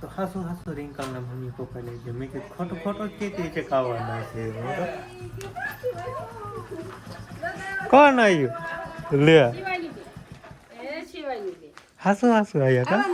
તો હાસુ હાસુ રિંકલના મમ્મી પપ્પા લઈ ગયા મેં કીધું ખોટું ખોટું જ કીધી છે ખાવાના છે. કોણ આવ્યું લે. હાસુ હાસુ આવ્યા કા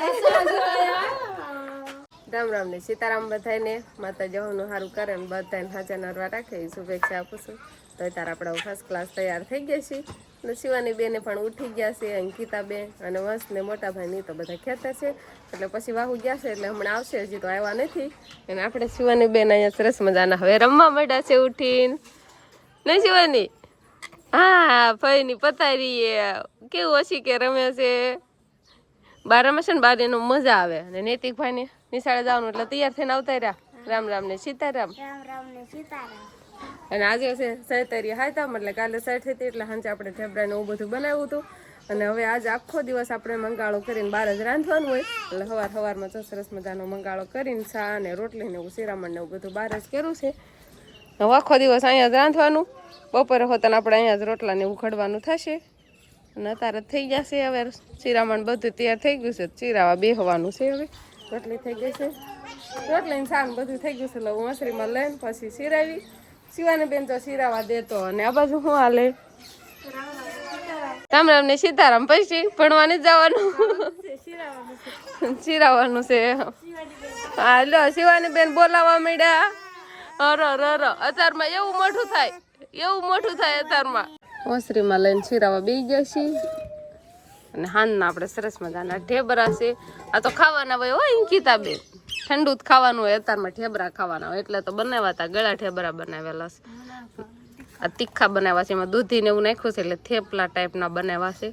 રામ રામ ને સીતારામ બધાને માતા જવાનું સારું કરે ને બધાને હાજર નરવા રાખે શુભેચ્છા આપું છું. તો તારા આપણા ફર્સ્ટ ક્લાસ તૈયાર થઈ ગયા છે અને શિવાની બેને પણ ઉઠી ગયા છે અંકિતા બેન અને વંશ ને મોટા ભાઈની તો બધા ખેતા છે. એટલે પછી વાહુ ગયા છે, એટલે હમણાં આવશે, હજી તો આવ્યા નથી. અને આપણે શિવાની બેન અહીંયા સરસ મજાના હવે રમવા માંડ્યા છે ઉઠીને. નહીં શિવાની? હા ભાઈની પતારી કેવું ઓછી કે રમે છે? બાર રમે છે ને બાર એનું મજા આવે. અને નૈતિકભાઈ ને નિશાળે જવાનું, એટલે તૈયાર થઈને આવતા રહ્યા. રામ રામ ને સીતારામ. અને આજે છે સૈતરી હાયતામ એટલે કાલે સેઠ હતી, એટલે સાંજે આપણે ઠેબરા ને એવું બધું બનાવ્યું હતું. અને હવે આજે આખો દિવસ આપણે મંગાળો કરીને બહાર જ રાંધવાનું હોય. એટલે સવાર સવારમાં તો સરસ મજાનો મંગાળો કરીને ચા અને રોટલી ને એવું શિરામણ ને એવું બધું બહાર જ કર્યું છે. હવે આખો દિવસ અહીંયા જ રાંધવાનું. બપોરે હોતા આપણે અહીંયા જ રોટલા ને ઉખડવાનું થશે. અને અત્યારે થઈ જશે હવે ચીરામણ બધું તૈયાર થઈ ગયું છે. ચીરાવા બેહવાનું છે હવે. રોટલી થઈ ગઈ છે. રોટલી ને શાક બધું થઈ ગયું છે, એટલે હું મસરીમાં લઈને પછી સિરાવી શિવાની બેન તો શિરાવા દેતો અને આ બાજુ શું હાલે? રામ રામ ને સીતારામ પછી ભણવાની જવાનું. શિરાવાનું છે હાલો શિવાની બેન બોલાવા માંડ્યા. અરો અર અત્યારમાં એવું મોટું થાય, એવું મોટું થાય અત્યારમાં ઓસરીમાં લઈને શિરાવા બેસી ગયા છીએ. અને હાનના આપણે સરસ મજાના ઢેબરા છે. આ તો ખાવાના હોય હોય અંકિતા બેન. ઠંડુ જ ખાવાનું હોય અત્યારમાં ઠેબરા ખાવાના હોય, એટલે તો બનાવ્યા હતા, ગળા ઠેબરા બનાવેલા છે. આ તીખા બનાવ્યા છે, એમાં દૂધી ને એવું નાખ્યું છે, એટલે થેપલા ટાઈપના બનાવ્યા છે.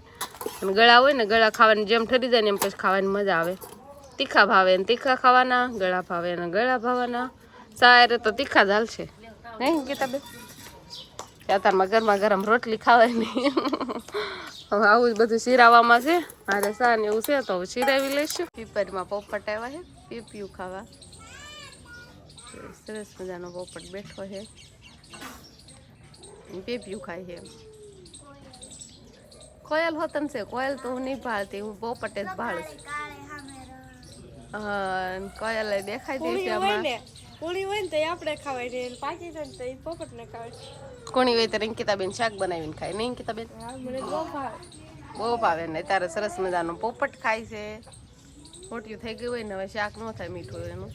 અને ગળા હોય ને, ગળા ખાવાની જેમ ઠરી જાય ને એમ પછી ખાવાની મજા આવે. તીખા ભાવે ને તીખા ખાવાના, ગળા ભાવે ને ગળા ભાવવાના સારે તો તીખા જ હાલશે. નહીં અંકિતા બેન અત્યારમાં ગરમા ગરમ રોટલી ખાવાય નહીં હવે આવું જ બધું શીરાવામાં છે. મારે સા ને એવું છે તો હવે શીરાવી લઈશું. પીપરમાં પોપટ આવ્યા છે. પીપિયું ખાવા. સરસ મજાનો પોપટ બેઠો છે. પીપિયું ખાય છે કોયલ હોતન છે. કોયલ તો હું નહીં ભાળતી હું પોપટે જ ભાળું કોયલ દેખાય દે છે આમાં. હોય ને તો આપણે ખાવાય પાકી જાય ને તો એ પોપટને ખવાય કોણી હોય ત્યારે અંકિતાબેન શાક બનાવીને ખાય, નહીં અંકિતાબેન બહુ ભાવે ને તારે સરસ મજાનો પોપટ ખાય છે. મોટિયું થઈ ગયું હોય ને, હવે શાક ન થાય, મીઠું એનું.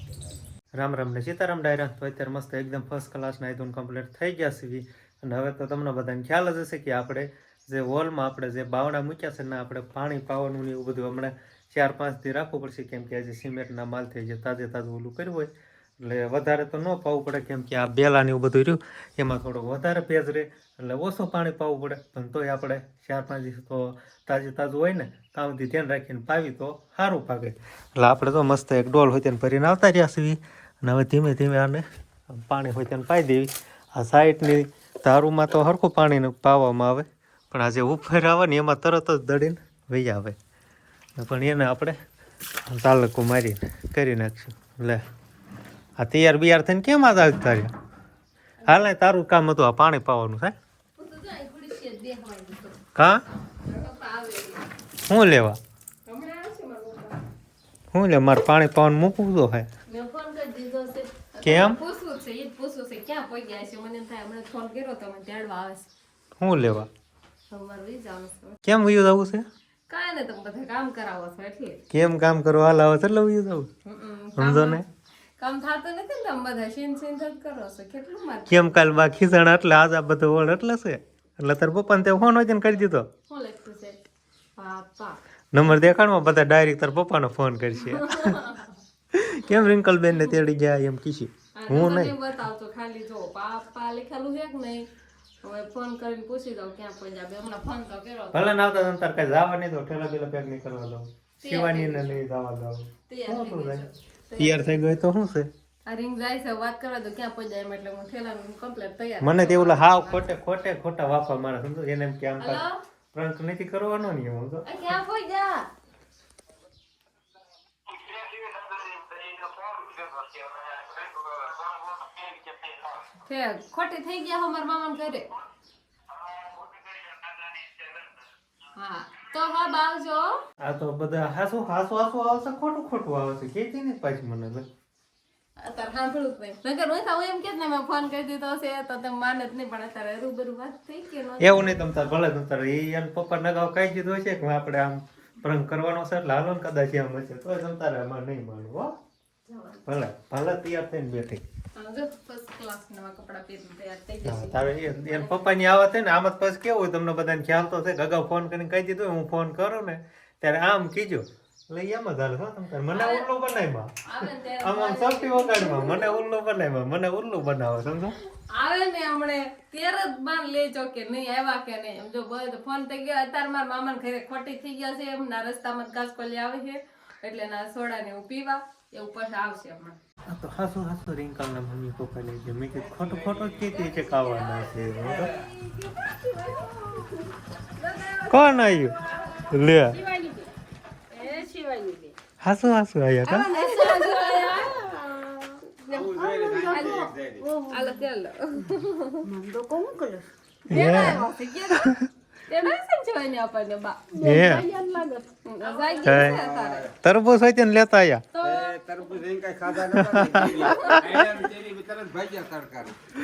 રામ રામ ને સીતારામ ડાયરા. તો અત્યારે મસ્ત એકદમ ફર્સ્ટ ક્લાસના આઈધૂન કમ્પ્લીટ થઈ ગયા છે અને હવે તો તમને બધાને ખ્યાલ જ હશે કે આપણે જે વોલમાં આપણે જે બાવડા મૂક્યા છે ને, આપણે પાણી પાવાનું ને એવું બધું હમણાં ચાર પાંચથી રાખવું પડશે, કેમ કે આજે સિમેન્ટના માલથી જે તાજે તાજું ઓલું કર્યું હોય. એટલે વધારે તો ન પાવું પડે, કેમ કે આ બેલા ને એવું બધું રહ્યું, એમાં થોડોક વધારે ભેજ રહે, એટલે ઓછું પાણી પાવું પડે, પણ તોય આપણે ચાર પાંચ દિવસ તો તાજું તાજું હોય ને સુધી ધ્યાન રાખીને પાવી તો સારું પાકે એટલે આપણે તો મસ્ત એક ડોલ હોય તેને ભરીને આવતા રહ્યા છીએ, અને હવે ધીમે ધીમે આને પાણી હોય તેને પાઈ દેવી. આ સાઈડની દારૂમાં તો હરખું પાણીને પાવામાં આવે, પણ આ જે ઉપર આવે ને એમાં તરત જ દડીને વહી આવે. પણ એને આપણે તાલકો મારીને કરી નાખશું. લે. આ તૈયાર બિયાર થઈને કેમ આ તારે હાલ તારું કામ હતું આ પાણી પાવાનું થાય હા શું લેવા? શું લે મારે પાણી પાવાનું મૂકવું તો હે. કેમ? શું લેવા? કેમ વયું જવું છે? કામ કરાવો છો એટલે. કેમ કામ કરવા હાલ આવે છે એટલે વયું જવું? સમજો ને? કામ થતું નથી ને તમે બધા સીન સીન જ કરો છો. કેટલું મારે કેમ કાલ બા ખીસણ એટલે આજ આ બધું વળ એટલે છે? એટલે તાર પપ્પાને તે ફોન હોય કરી દીધો. શું લખ્યું છે? પાપા નંબર દેખાડમાં બધા ડાયરેક્ટ તાર પપ્પાનો ફોન કરશે. કેમ રિંકલબેન ને તેડી ગયા એમ કીશી હું નહીં. બતાવતો ખાલી જો પાપા લખેલું છે કે નહીં? હવે ફોન કરીને પૂછી દઉં ક્યાં પહોંચ્યા. હમણાં ફોન તો કર્યો ભલે ના આવતા તને કઈ જવા નહીં તો ઠેલા પેલા પેક નહીં કરવા દઉં શિવાની ને નહીં જવા દઉં તૈયાર થઈ ગઈ તો શું છે? મને તે ઓલા હાવ ખોટે ખોટે ખોટા વાપા મારે સમજો? એને એમ કે આમ પ્રાંક નથી કરવાનો ને એમ ખોટી થઈ ગયા હો મારા મામાને ઘરે. હા. તો હા બાવજો આ તો બધા હાસુ હાસુ હાસુ આવશે ખોટું ખોટું આવશે કેતી ને પાછી મને તો. અત્યારે સાંભળું જ નહીં. નકર હોય તો એમ કે ને મેં ફોન કરી દીધો છે તો તમે માને જ નહીં પણ અત્યારે રૂબરૂ વાત થઈ કે એવું નહીં તમ તાર ભલે તમ તાર એ એના પપ્પા નગાવ કહી દીધો છે કે આપણે આમ પ્રંગ કરવાનો છે એટલે હાલો ને કદાચ એમ હશે તો તમ તારે એમાં નહીં માનવું હો. ભલે ભલે તૈયાર થઈને બેઠી. તારે પપ્પાની આવત છે ને આમ જ પછી કેવું તમને બધાને ખ્યાલ તો છે અગાઉ ફોન કરીને કહી દીધું હું ફોન કરું ને ત્યારે આમ કીજો જ હાલે હો મને ઉલ્લુ બનાવ્યા. આવે ને ત્યારે આમ આમ સૌથી વગાડમાં. મને ઉલ્લુ બનાવ્યા મને ઉલ્લુ બનાવો સમજો? આવે ને હમણે ત્યારે જ બાર લેજો કે નહીં આવ્યા કે નહીં. એમ જો ફોન થઈ ગયો અત્યારે મારા મામાને ઘરે ખોટી થઈ ગયા છે એમના રસ્તામાં કાસકોલી આવે છે. એટલે સોડા ને એવું પીવા એવું પછી આવશે હમણાં. તો હાસુ હાસુ રિંકલના મમ્મી પપ્પા લઈ ગયા મેં કીધું ખોટું ખોટું કે કીધી છે કાવાના છે. કોણ આવ્યું લે. હાસુ હાસુ આવ્યા કા હાલો ચાલો હે? તેના છે જોઈને આપણને બા. હે જાય ગઈ છે તારે. તરબૂચ હોય તેને લેતા આયા. તરબૂચ એને કાંઈ ખાધા નતા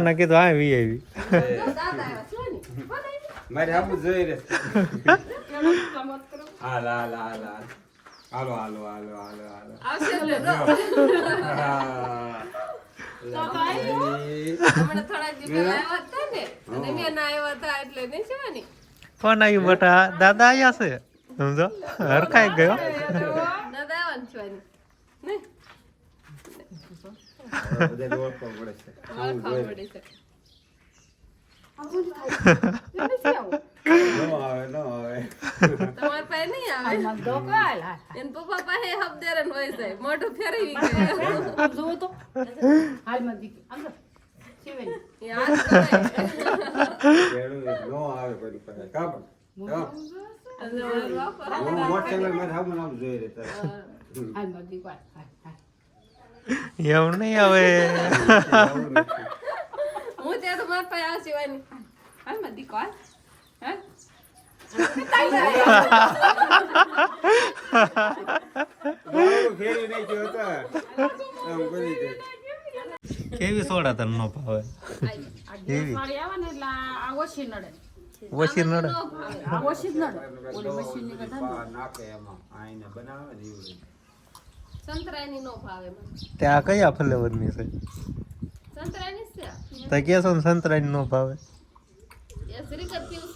ને કીધું આવી. આવી મારે આમ જોઈ રે. હાલ હાલ હાલ હાલ. હાલો હાલો હાલો હાલો હાલો. આવશે ને તો. હા. લાલી. હમણાં થોડા દિવસ પહેલા આવ્યા આવ્યા આવ્યું બટા દાદા આયા છે? સમજો? હરખાઈ ગયો. દાદા એવું નહીં આવે આવું નથી. હું ત્યાં તો મારા પાસે આ સિવાની હાલમાં દીકો હાલ હા ગાળું ફેરવી નાખ્યો હતો. આમ કરી દે. કેવી સોડા તને નો ભાવે કેવી ઓછી નડે નાખે એમાં. આઈને બનાવે ને એવું. સંતરાયની નો ભાવે મને ત્યાં કયા ફ્લેવરની છે સંતરાયની છે તો કે ને સંતરાની નો ભાવે એ શ્રીકર નડે.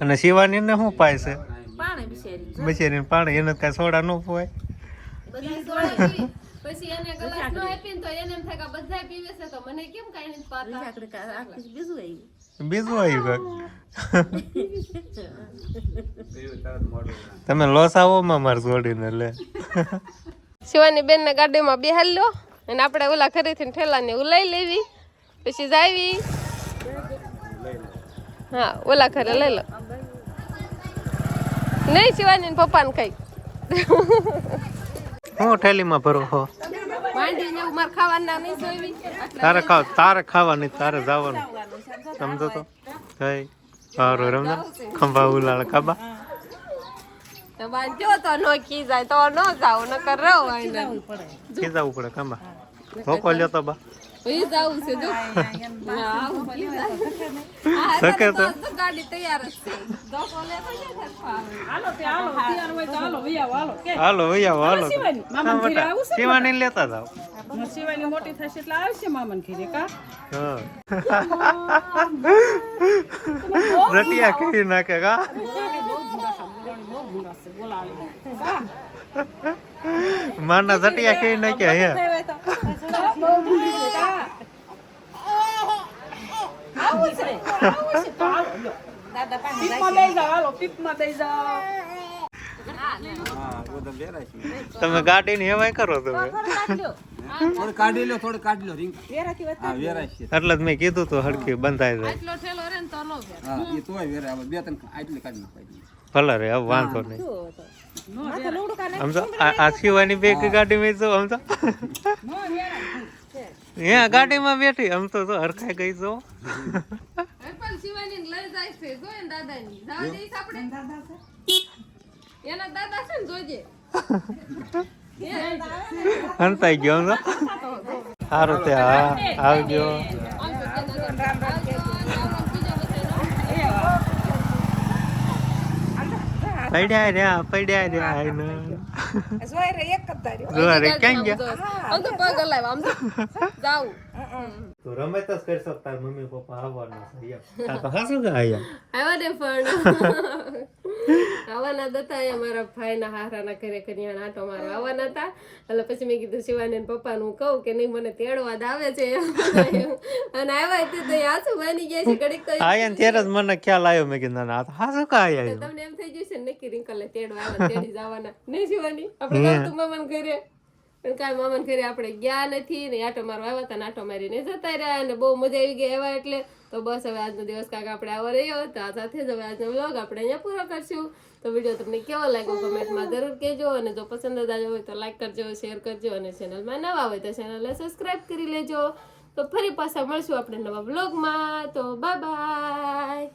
અને શિવાની ને શું પાય છે? પાણી બિચારી. પાણી એને કઈ સોડા ન પોય બધા સોડા પી. પછી એને ગ્લાસ નો આપીને તો એને એમ થાય કે બધા પીવે છે તો મને કેમ કાંઈ નથી પાતા? બીજું આવ્યું. તમે લોસ આવો માં મારે જોડીને લે. શિવાની બેન ને ગાડીમાં બેહાલ લો અને આપણે ઓલા ઘરેથી ઠેલા ને લઈ લેવી. પછી જાવી હા ઓલા ઘરે લઈ લો. નહીં શિવાની પપ્પાને કઈ હું થેલીમાં ભરો હો. મારે ખાવાના તારે ખાવ તારે ખાવાની તારે જવાનું. સમજો તો? જય સારું રમજો ખંભા ઉલાળ કાબા. જો તો નો કી જાય તો નો જાવ ન. કર રહો કી જવું પડે કાંબા. ભોકો લ્યો તો બા. ઈ જાવું છે જો. આવું શકે તો. ગાડી તૈયાર જ છે. હાલો વૈયા હાલો શિવાની ને લેતા જાવ શિવાની મોટી થશે એટલે આવશે મામન ઘરે કા? હા. રટિયા કહી નાખે કા? મારના હે હાલો પીપમાં દઈ જાઓ હા, બેરા છે. તમે ગાડીની હેવાય કરો તમે થોડું કાઢી લો થોડું કાઢી લો રિંગ. હા વેરાય છે. એટલે જ મેં કીધું તો હડકી બંધાય જાય. આટલો ઠેલો રે ને તો નો ફેર હા એ તોય વેરાય. બે ત્રણ આટલી કાઢી નાખો ભલે રે હવે વાંધો નહીં. આ આ શિવાની ગાડી માં જો આમ તો અહીંયા ગાડીમાં બેઠી આમ તો જો હરખાઈ ગઈ જો. પણ શિવાની લઈ જાય છે જોયે ને દાદાની જવા દઈશ આપણે એના દાદા છે ને જોજે હંતાઈ ગયો આમ તો સારું તે હા આવજો આમ તો તેના ઘર આવજો, આવજો, બીજો બધાનો. પડ્યા રહ્યા પડ્યા રહ્યા આઈને. જોઈ રે એક જ ધાર્યો. જો અરે ક્યાં ગયા? આમ તો પગ હલાવ્યા, આમ તો. જાવું તું રમે તો જ કરશો તાર મમ્મી પપ્પા આવવાના છે એમ. આ તો હાસું કે આયા. આવ્યા ને પણ આવવાના હતા. એ મારા ભાઈના હારાના ઘરે કન્યાના આટો મારા આવવાના હતા. એટલે પછી મેં કીધું શિવાની પપ્પાનું કહું કે નહીં મને તેડવા જ આવે છે. અને આવ્યા તે તો આસુ બની ગયા છે ઘડીક તો આયા ત્યારે જ મને ખ્યાલ આવ્યો. મેં કીધું ના, હા શું કા આયા તમને એમ થઈ જશે છે નક્કી રિંકલ તેડવા આવે તેડી જવાના નહીં શિવાની? આપણે તો મામાને ઘરે. પણ કાંઈ મામાને ઘરે આપણે ગયા નથી ને આટો મારવા આવ્યા હતા આટો મારીને જતા રહ્યા અને બહુ મજા આવી ગઈ એવા એટલે તો બસ હવે આજનો દિવસ કાંક આપણે આવો રહ્યો તો આ સાથે જ હવે આજનો વ્લોગ આપણે અહીંયા પૂરો કરશું. તો વીડિયો તમને કેવો લાગ્યો કમેન્ટમાં જરૂર કહેજો અને જો પસંદ જ આવ્યો હોય તો લાઈક કરજો શેર કરજો અને ચેનલમાં નવા હોય તો ચેનલને સબસ્ક્રાઈબ કરી લેજો. તો ફરી પાછા મળશું આપણે નવા વ્લોગમાં તો બાય બાય